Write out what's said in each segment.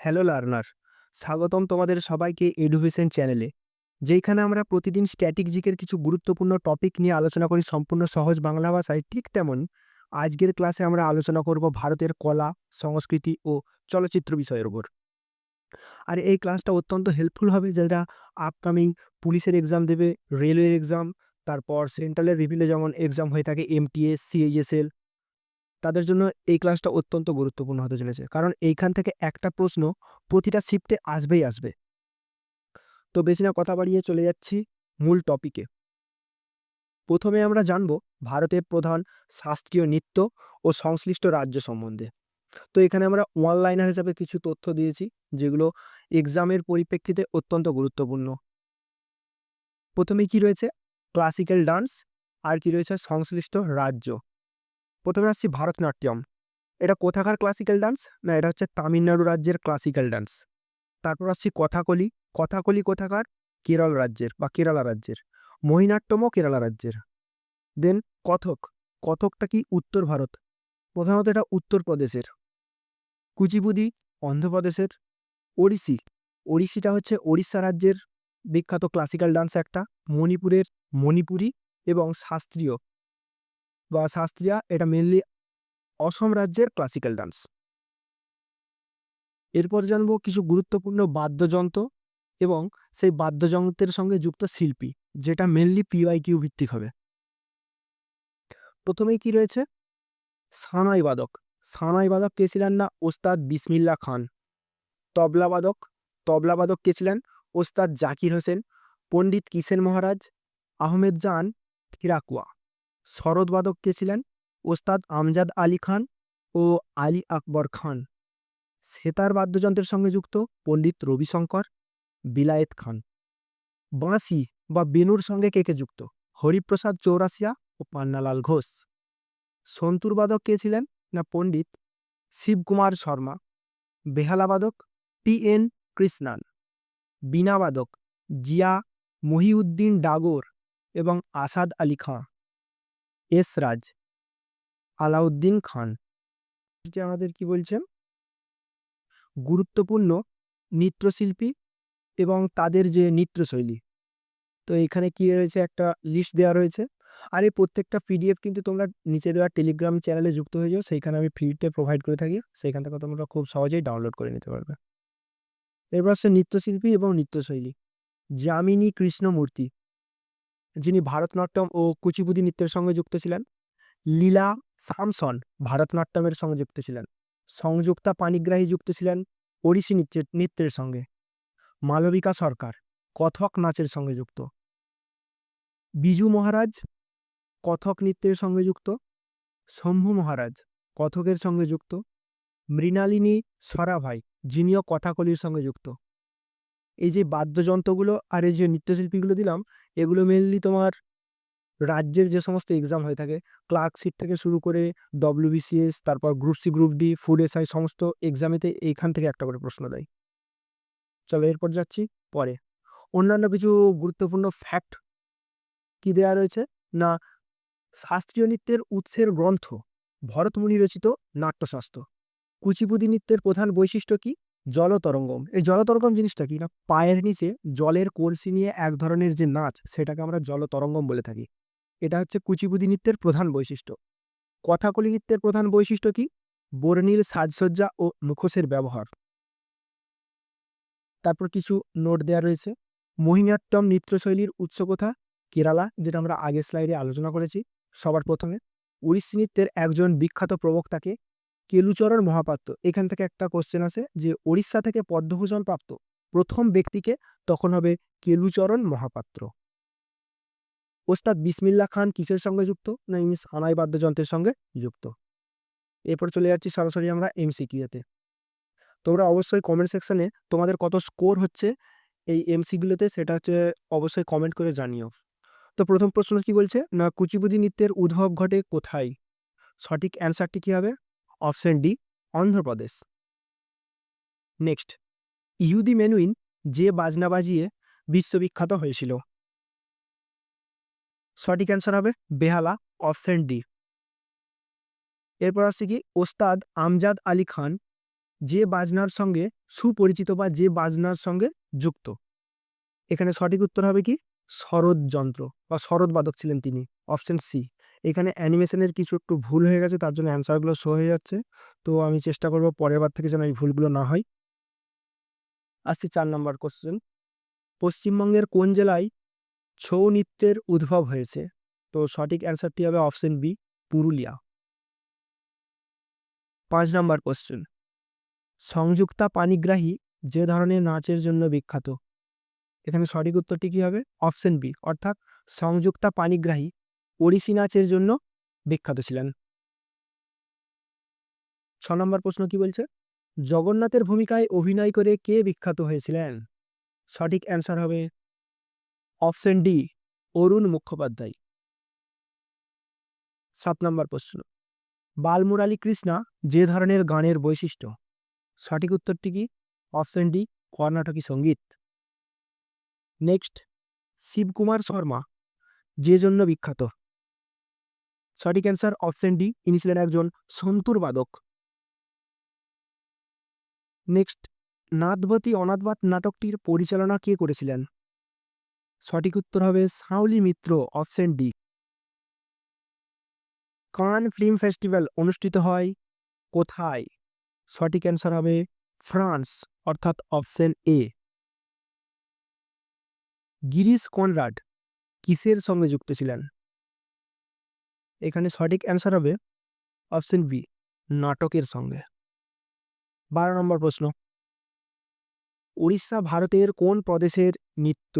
Hello learner, স্বাগতম তোমাদের সবাইকে এডুকেশন চ্যানেলে। যেখানে আমরা প্রতিদিন স্ট্যাটিক জিকের কিছু গুরুত্বপূর্ণ টপিক নিয়ে আলোচনা করি সম্পূর্ণ সহজ বাংলা ভাষায়। ঠিক তেমন আজকের ক্লাসে আমরা আলোচনা করব ভারতের কলা, সংস্কৃতি ও চলচ্চিত্র বিষয়ের উপর। আর এই ক্লাসটা অত্যন্ত হেল্পফুল হবে যারা আপকামিং পুলিশের এক্সাম দেবে রেলওয়ের এক্সাম তারপর সেন্ট্রালের বিভিন্ন যেমন এক্সাম হয়ে থাকে এমটিএস সিএইচএসএল তাদের জন্য এই ক্লাসটা অত্যন্ত গুরুত্বপূর্ণ হতে চলেছে। কারণ এইখান থেকে একটা প্রশ্ন প্রতিটা শিফটে আসবেই আসবে। তো বেশি না কথা বাড়িয়ে চলে যাচ্ছি মূল টপিকে প্রথমে আমরা জানব ভারতের প্রধান শাস্ত্রীয় নৃত্য ও সংশ্লিষ্ট রাজ্য সম্বন্ধে। তো এখানে আমরা অনলাইনার হিসাবে কিছু তথ্য দিয়েছি, যেগুলো এক্সামের পরিপ্রেক্ষিতে অত্যন্ত গুরুত্বপূর্ণ। প্রথমে কি রয়েছে? ক্লাসিক্যাল ডান্স আর কি রয়েছে সংশ্লিষ্ট রাজ্য। প্রথমে আসছি ভারতনাট্যম। এটা কোথাকার ক্লাসিক্যাল ডান্স না, এটা হচ্ছে তামিলনাড়ু রাজ্যের ক্লাসিক্যাল ডান্স তারপর আসছি কথাকলি। কথাকলি কোথাকার? কেরল রাজ্যের বা কেরালা রাজ্যের। মোহিনাট্যমও কেরালা রাজ্যের। দেন কথক। কথকটা কি? উত্তর ভারত। প্রধানত এটা উত্তরপ্রদেশের কুচিপুদি অন্ধ্রপ্রদেশের। ওড়িশি। ওড়িশিটা হচ্ছে ওড়িশা রাজ্যের বিখ্যাত ক্লাসিক্যাল ডান্স একটা। মণিপুরের মণিপুরি এবং শাস্ত্রীয়। বা শাস্ত্রীয়া, এটা মেনলি অসম রাজ্যের ক্লাসিক্যাল ডান্স এরপর জানব কিছু গুরুত্বপূর্ণ বাদ্যযন্ত্র এবং সেই বাদ্যযন্ত্রের সঙ্গে যুক্ত শিল্পী, যেটা মেনলি পিওয়াই কিউ ভিত্তিক হবে। প্রথমেই কি রয়েছে? সানাই বাদক। সানাই বাদক কে ছিলেন না? ওস্তাদ বিসমিল্লা খান। তবলাবাদক তবলাবাদক কে ছিলেন? ওস্তাদ জাকির হোসেন। পণ্ডিত কিসেন মহারাজ। আহমেদ জান। হিরাকুয়া শরৎবাদক কে ছিলেন? ওস্তাদ আমজাদ আলী খান ও আলী আকবর খান। সেতার বাদ্যযন্ত্রের সঙ্গে যুক্ত পণ্ডিত রবিশঙ্কর বিলায়েত খান। বাঁশি বা বেনুর সঙ্গে কে কে যুক্ত? হরিপ্রসাদ চৌরাসিয়া ও পান্নালাল ঘোষ। সন্তুরবাদক কে ছিলেন না পণ্ডিত? শিবকুমার শর্মা। বেহালাবাদক টি এন কৃষ্ণান। বীণাবাদক জিয়া মহিউদ্দিন ডাগর এবং আসাদ আলী খাঁ। এস রাজ আলাউদ্দিন খান। যে আমাদের কি বলছেন? গুরুত্বপূর্ণ নৃত্যশিল্পী এবং তাদের যে নৃত্যশৈলী। তো এখানে কি রয়েছে? একটা লিস্ট দেওয়া রয়েছে। আর এই প্রত্যেকটা পিডিএফ কিন্তু তোমরা নিচে দেওয়া টেলিগ্রাম চ্যানেলে যুক্ত হয়ে যাও। সেইখানে আমি ফ্রিতে প্রোভাইড করে থাকি। সেইখান থেকে তোমরা খুব সহজেই ডাউনলোড করে নিতে পারবে। এরপর হচ্ছে নৃত্যশিল্পী এবং নৃত্যশৈলী। যামিনী কৃষ্ণমূর্তি। যিনি ভারতনাট্যম ও কুচিপুদি নৃত্যের সঙ্গে যুক্ত ছিলেন, লীলা সামসন ভারতনাট্যমের সঙ্গে যুক্ত ছিলেন। সংযুক্তা পানিগ্রাহী যুক্ত ছিলেন ওড়িশি নৃত্যের নৃত্যের সঙ্গে। মালবিকা সরকার কথক নাচের সঙ্গে যুক্ত। বিজু মহারাজ কথক নৃত্যের সঙ্গে যুক্ত। শম্ভু মহারাজ কথকের সঙ্গে যুক্ত। মৃণালিনী সরাভাই যিনিও কথাকলির সঙ্গে যুক্ত। এই যে বাদ্যযন্ত্রগুলো আর এই যে নৃত্যশিল্পীগুলো দিলাম, এগুলো মেনলি তোমার রাজ্যের যে সমস্ত এক্সাম হয়ে থাকে ক্লার্কশিপ থেকে শুরু করে ডব্লিউবিসিএস তারপর group C group D food SI সমস্ত এক্সামেতে এইখান থেকে একটা করে প্রশ্ন দেয়। চলো এরপর যাচ্ছি পরে। অন্যান্য কিছু গুরুত্বপূর্ণ ফ্যাক্ট কি দেওয়া রয়েছে? না, শাস্ত্রীয় নৃত্যের উৎসের গ্রন্থ, ভরতমুনি রচিত নাট্যশাস্ত্র। কুচিপুদি নৃত্যের প্রধান বৈশিষ্ট্য কি? জলতরঙ্গম। এই জলতরঙ্গম জিনিসটা কি? না, পায়ের নিচে জলের কলসি নিয়ে এক ধরনের যে নাচ, সেটাকে আমরা জলতরঙ্গম বলে থাকি। এটা হচ্ছে কুচিপুদি নৃত্যের প্রধান বৈশিষ্ট্য। কথাকলি নৃত্যের প্রধান বৈশিষ্ট্য কি? বর্ণিল সাজসজ্জা ও মুখোশের ব্যবহার। তারপর কিছু নোট দেওয়া রয়েছে। মোহিনীয়াট্টম নৃত্যশৈলীর উৎস কোথা? কেরালা, যেটা আমরা আগের স্লাইডে আলোচনা করেছি সবার প্রথমে। উড়িষ্যি নৃত্যের একজন বিখ্যাত প্রবক্তাকে কেলুচরণ মহাপাত্র। এখান থেকে একটা কোশ্চেন আছে যে, ওড়িশা থেকে পদ্মভূষণ প্রাপ্ত প্রথম ব্যক্তিকে তখন হবে কেলুচরণ মহাপাত্র। ওস্তাদ বিসমিল্লা খান কিসের সঙ্গে যুক্ত? না ইনি সানাই বাদ্যযন্ত্রের সঙ্গে যুক্ত? এরপর চলে যাচ্ছি সরাসরি আমরা এমসিকিউতে তোমরা অবশ্যই কমেন্ট সেকশনে তোমাদের কত স্কোর হচ্ছে এই এমসিগুলোতে সেটা হচ্ছে অবশ্যই কমেন্ট করে জানিও। তো প্রথম প্রশ্ন কি বলছে? না কুচিপুদি নৃত্যের উদ্ভব ঘটে কোথায়? সঠিক অ্যান্সারটি কী হবে? অপশন ডি অন্ধ্রপ্রদেশ নেক্সট, ইহুদি মেনুইন যে বাজনা বাজিয়ে বিশ্ববিখ্যাত হয়েছিল। সঠিক অ্যান্সার হবে বেহালা, অপশন ডি। এরপর আসছে কি, ওস্তাদ আমজাদ আলী খান যে বাজনার সঙ্গে সুপরিচিত বা যে বাজনার সঙ্গে যুক্ত। এখানে সঠিক উত্তর হবে কি, শরৎ যন্ত্র বা শরৎবাদক ছিলেন তিনি, অপশন সি। এখানে অ্যানিমেশনের কিছু একটু ভুল হয়ে গেছে, তার জন্য অ্যান্সারগুলো শো হয়ে যাচ্ছে। তো আমি চেষ্টা করব পরের বার থেকে যেন এই ভুলগুলো না হয়। আসছি চার নম্বর কোশ্চেন পশ্চিমবঙ্গের কোন জেলায় ছৌ নৃত্যের উদ্ভব হয়েছে? তো সঠিক অ্যান্সারটি হবে অপশন বি পুরুলিয়া। পাঁচ নম্বর কোশ্চেন সংযুক্তা পানিগ্রাহী যে ধরনের নাচের জন্য বিখ্যাত? এখানে সঠিক উত্তরটি কী হবে? অপশন বি অর্থাৎ সংযুক্তা পানিগ্রাহী ওড়িশি নাচের জন্য বিখ্যাত ছিলেন। ছ নম্বর প্রশ্ন কি বলছে? জগন্নাথের ভূমিকায় অভিনয় করে কে বিখ্যাত হয়েছিলেন? সঠিক অ্যান্সার হবে অপশন ডি, অরুণ মুখোপাধ্যায়। সাত নম্বর প্রশ্ন, বালমুরালি কৃষ্ণা যে ধরনের গানের বৈশিষ্ট্য? সঠিক উত্তরটি কি? অপশন ডি, কর্ণাটকী সংগীত। নেক্সট, শিবকুমার শর্মা যে জন্য বিখ্যাত? সঠিক অ্যান্সার অপশন ডি ইনি ছিলেন একজন সন্তুর বাদক। নেক্সট নাথবতী অনাথবাত নাটকটির পরিচালনা কে করেছিলেন? সঠিক উত্তর হবে Saoli Mitra option D Cannes film festival অনুষ্ঠিত হয় কোথায়? সঠিক অ্যান্সার হবে ফ্রান্স, অর্থাৎ অপশন এ গিরিশ কনরাড, কিসের সঙ্গে যুক্ত ছিলেন? এখানে সঠিক অ্যান্সার হবে অপশন বি নাটকের সঙ্গে। বারো নম্বর প্রশ্ন। উড়িষ্যা ভারতের কোন প্রদেশের নৃত্য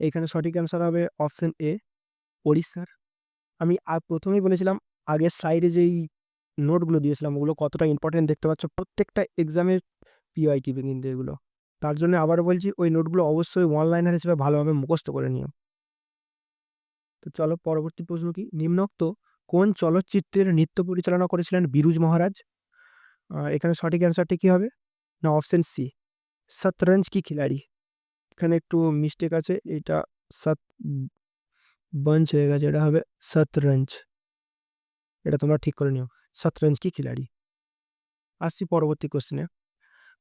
এখানে সঠিক অ্যান্সার হবে অপশন এ উড়িষ্যার। আমি প্রথমেই বলেছিলাম আগের স্লাইডে যেই নোটগুলো দিয়েছিলাম, ওগুলো কতটা ইম্পর্টেন্ট দেখতে পাচ্ছ? প্রত্যেকটা এক্সামের পিওয়াই কিন্তু এগুলো। তার জন্য আবার বলছি, ওই নোটগুলো অবশ্যই অনলাইনার হিসেবে ভালোভাবে মুখস্থ করে নিও। তো চলো পরবর্তী প্রশ্ন কি? নিম্নোক্ত কোন চলচ্চিত্রের নৃত্য পরিচালনা করেছিলেন বিরুজ মহারাজ? এখানে সঠিক অ্যান্সারটি কী হবে? না, অপশন সি। সতরঞ্জ কি খিলাড়ি? এখানে একটু মিস্টেক আছে, এটা সত বঞ্চ হয়ে গেছে, এটা হবে সতরঞ্জ এটা তোমরা ঠিক করে নিও। সতরঞ্জ কি খিলাড়ি? আসছি পরবর্তী কোশ্চেনে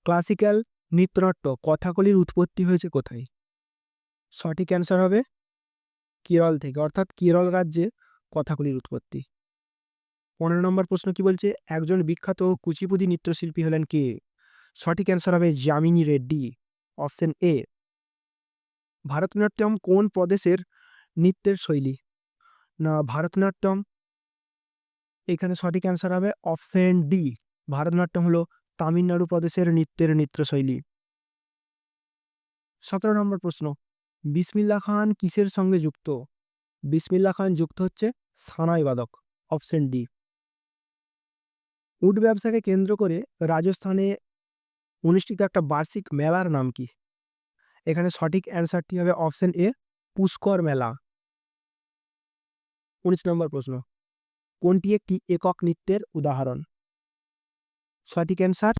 ক্লাসিক্যাল নৃত্যনাট্য কথাকলির উৎপত্তি হয়েছে কোথায়? সঠিক অ্যান্সার হবে কেরল থেকে, অর্থাৎ কেরল রাজ্যে কথাকলির উৎপত্তি পনেরো নম্বর প্রশ্ন কি বলছে? একজন বিখ্যাত কুচিপুদি নৃত্যশিল্পী হলেন কে? সঠিক অ্যান্সার হবে যামিনী রেড্ডি অপশন এ ভারতনাট্যম কোন প্রদেশের নৃত্যের শৈলী? না, ভারতনাট্যম। এখানে সঠিক অ্যান্সার হবে অপশন ডি ভারতনাট্যম হলো তামিলনাড়ু প্রদেশের নৃত্যের নৃত্যশৈলী। সতেরো নম্বর প্রশ্ন। বিসমিল্লা খান কিসের সঙ্গে যুক্ত? বিসমিল্লা খান যুক্ত হচ্ছে সানাই বাদক অপশন ডি উট ব্যবসাকে কেন্দ্র করে রাজস্থানে অনুষ্ঠিত একটা বার্ষিক মেলার নাম কি? এখানে সঠিক অ্যান্সারটি হবে অপশন এ পুষ্কর মেলা। উনিশ নম্বর প্রশ্ন, কোনটি একটি একক নৃত্যের উদাহরণ? সঠিক অ্যান্সার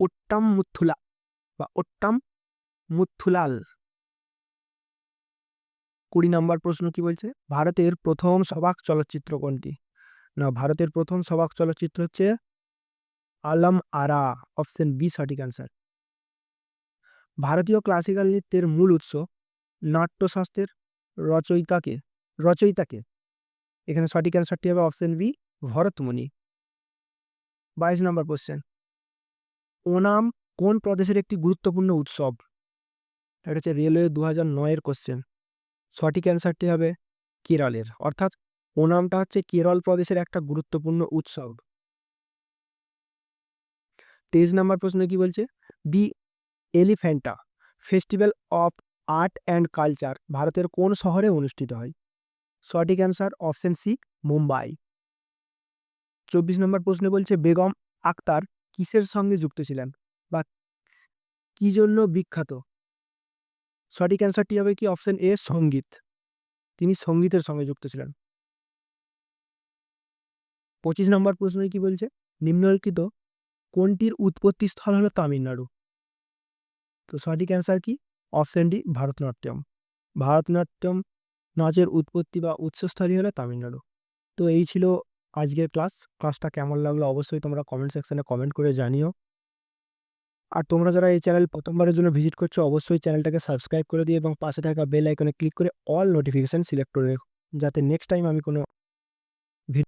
ওট্টাম মুথুলা বা ওট্টাম মুথুলাল কুড়ি নম্বর প্রশ্ন কি বলছে? ভারতের প্রথম সবাক চলচ্চিত্র কোনটি? না, ভারতের প্রথম সবাক চলচ্চিত্র হচ্ছে আলম আরা অপশন বি সঠিক অ্যান্সার ভারতীয় ক্লাসিক্যাল নৃত্যের মূল উৎস নাট্যশাস্ত্রের রচয়িতাকে রচয়িতাকে। এখানে সঠিক অ্যান্সারটি হবে অপশন বি ভরতমণি বাইশ নম্বর কোশ্চেন ওনাম কোন প্রদেশের একটি গুরুত্বপূর্ণ উৎসব? এটা হচ্ছে রেলওয়ে দু হাজার নয়ের কোশ্চেন সঠিক অ্যান্সারটি হবে কেরলের। অর্থাৎ ওনামটা হচ্ছে কেরল প্রদেশের একটা গুরুত্বপূর্ণ উৎসব। তেইশ নাম্বার প্রশ্ন কি বলছে? The Elephanta, festival of art and culture ভারতের কোন শহরে অনুষ্ঠিত হয়? সঠিক অ্যান্সার অপশন সি মুম্বাই। চব্বিশ নম্বর প্রশ্নে বলছে, বেগম আক্তার কিসের সঙ্গে যুক্ত ছিলেন বা কি জন্য বিখ্যাত? সঠিক অ্যান্সারটি হবে কি অপশন এ, সংগীত। তিনি সঙ্গীতের সঙ্গে যুক্ত ছিলেন। পঁচিশ নম্বর প্রশ্নে কি বলছে? নিম্নলিখিত কোনটির উৎপত্তি স্থল হলো তামিলনাড়ু? তো সঠিক অ্যান্সার কি? Option D, Bharatanatyam. ভারতনাট্যম নাচের উৎপত্তি বা উৎসস্থলই হলো তামিলনাড়ু। তো এই ছিল আজকের ক্লাস। ক্লাসটা কেমন লাগল অবশ্যই তোমরা কমেন্ট সেকশনে কমেন্ট করে জানিও। আর তোমরা যারা এই চ্যানেল প্রথমবারের জন্য ভিজিট করছ, অবশ্যই চ্যানেলটাকে সাবস্ক্রাইব করে দিয়ে এবং পাশে থাকা বেল আইকনে ক্লিক করে অল নোটিফিকেশান সিলেক্ট করে রেখো। যাতে নেক্সট টাইম আমি কোনো